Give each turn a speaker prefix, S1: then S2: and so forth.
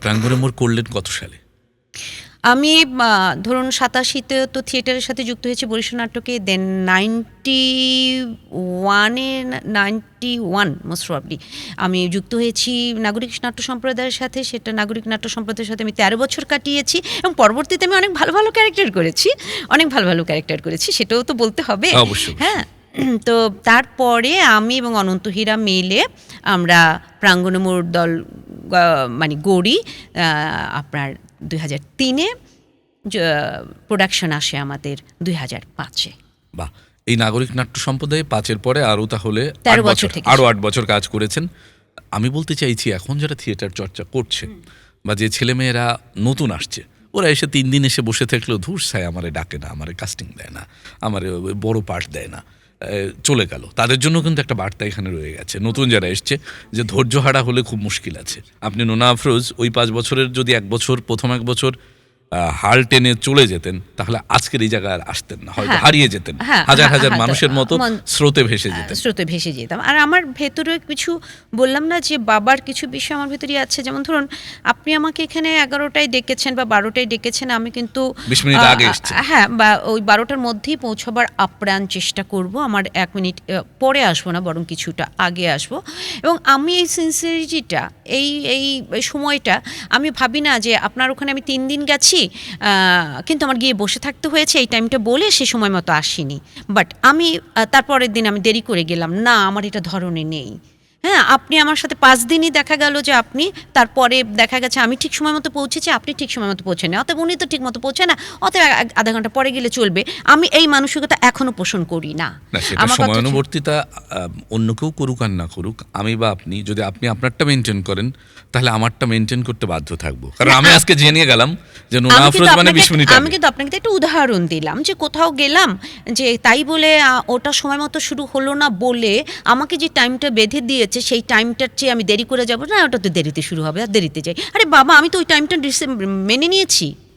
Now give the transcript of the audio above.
S1: প্রাঙ্গণে মোর করলেন কত সালে?
S2: আমি ধরুন সাতাশিতে তো থিয়েটারের সাথে যুক্ত হয়েছি বরিশাল নাটকে দেন নাইনটি ওয়ানে নাইনটি ওয়ান মোস্ট প্রবলি আমি যুক্ত হয়েছি নাগরিক নাট্য সম্প্রদায়ের সাথে সেটা নাগরিক নাট্য সম্প্রদায়ের সাথে আমি তেরো বছর কাটিয়েছি এবং পরবর্তীতে আমি অনেক ভালো ভালো ক্যারেক্টার করেছি অনেক ভালো ভালো ক্যারেক্টার করেছি সেটাও তো বলতে হবে। হ্যাঁ তো তারপরে আমি এবং অনন্ত হীরা মিলে আমরা প্রাঙ্গণমোর দল মানে গড়ি আপনার দুই হাজার তিনে প্রোডাকশন আসে আমাদের দুই হাজার পাঁচে।
S1: বা এই নাগরিক নাট্য সম্প্রদায়ে পাঁচের পরে আরও তাহলে
S2: তেরো বছর।
S1: আরও আট বছর কাজ করেছেন। আমি বলতে চাইছি এখন যারা থিয়েটার চর্চা করছে বা যে ছেলেমেয়েরা নতুন আসছে ওরা এসে তিন দিন এসে বসে থাকলেও ধূর সায় আমারে ডাকে না আমারে কাস্টিং দেয় না আমারে বড় পার্ট দেয় না। চলে গেল। তাদের জন্য কিন্তু একটা বার্তা এখানে রয়ে গেছে। নতুন যারা এসছে, যে ধৈর্য হারা হলে খুব মুশকিল আছে। আপনি নোনা আফরোজ, ওই পাঁচ বছরের যদি এক বছর, প্রথম এক বছর হাল টেনে চলে যেতেন তাহলে আজকের এই জায়গায় আর আসতেন না হয়তো
S2: হ্যাঁ।
S1: হারিয়ে যেতেন।
S2: হ্যাঁ,
S1: হাজার
S2: হ্যাঁ,
S1: হাজার মানুষের মতো স্রোতে ভেসে যেতেন।
S2: স্রোতে ভেসে যেতাম। আর আমার ভেতরে কিছু বললাম না যে বাবার কিছু বিষয় আমার ভেতরে আছে। যেমন ধরুন আপনি আমাকে এখানে এগারোটায় ডেকেছেন বা বারোটায় ডেকেছেন আমি কিন্তু
S1: 20 মিনিট আগে
S2: হ্যাঁ বা ওই বারোটার মধ্যেই পৌঁছাবার আপ্রাণ চেষ্টা করব। আমার এক মিনিট পরে আসব না বরং কিছুটা আগে আসব। এবং আমি এই সিনসিয়ারিটিটা এই এই এই সময়টা আমি ভাবি না যে আপনার ওখানে আমি তিন দিন গেছি আহ, কিন্তু আমার গিয়ে বসে থাকতে হয়েছে এই টাইমটা বলে সে সময় মতো আসিনি। বাট আমি তারপরের দিন আমি দেরি করে গেলাম না আমার এটা ধরনে নেই। হ্যাঁ আপনি আমার সাথে পাঁচ দিনই দেখা গেল যে আপনি তারপরে দেখা গেছে আমি ঠিক সময় মতো পৌঁছেছি আপনি ঠিক সময় মতো পৌঁছেন অতএব উনি তো ঠিক মতো পৌঁছে না অতএব আধা ঘণ্টা পরে গেলে চলবে। আমি এই মানসিকতা এখনও পোষণ করি না।
S1: না
S2: আমার
S1: সময়ানুবর্তিতা অন্য কেউ করুক আর না করুক আমি বা আপনি যদি আপনি আপনারটা মেনটেন করেন তাহলে আমারটা মেনটেন করতে বাধ্য থাকব। কারণ আমি আজকে জেনে গেলাম যে নোনা আফরোজ মানে মিনিট
S2: আমি কিন্তু আপনাকে একটা উদাহরণ দিলাম যে কোথাও গেলাম যে তাই বলে ওটা সময় মতো শুরু হলো না বলে আমাকে যে টাইমটা বেঁধে দিয়েছে সেই টাইমটার চেয়ে আমি দেরি করে যাব। না, ওটা তো দেরিতে শুরু হবে, আর দেরিতে যাই। আরে বাবা, আমি তো ওই টাইমটা মেনে নিয়েছি।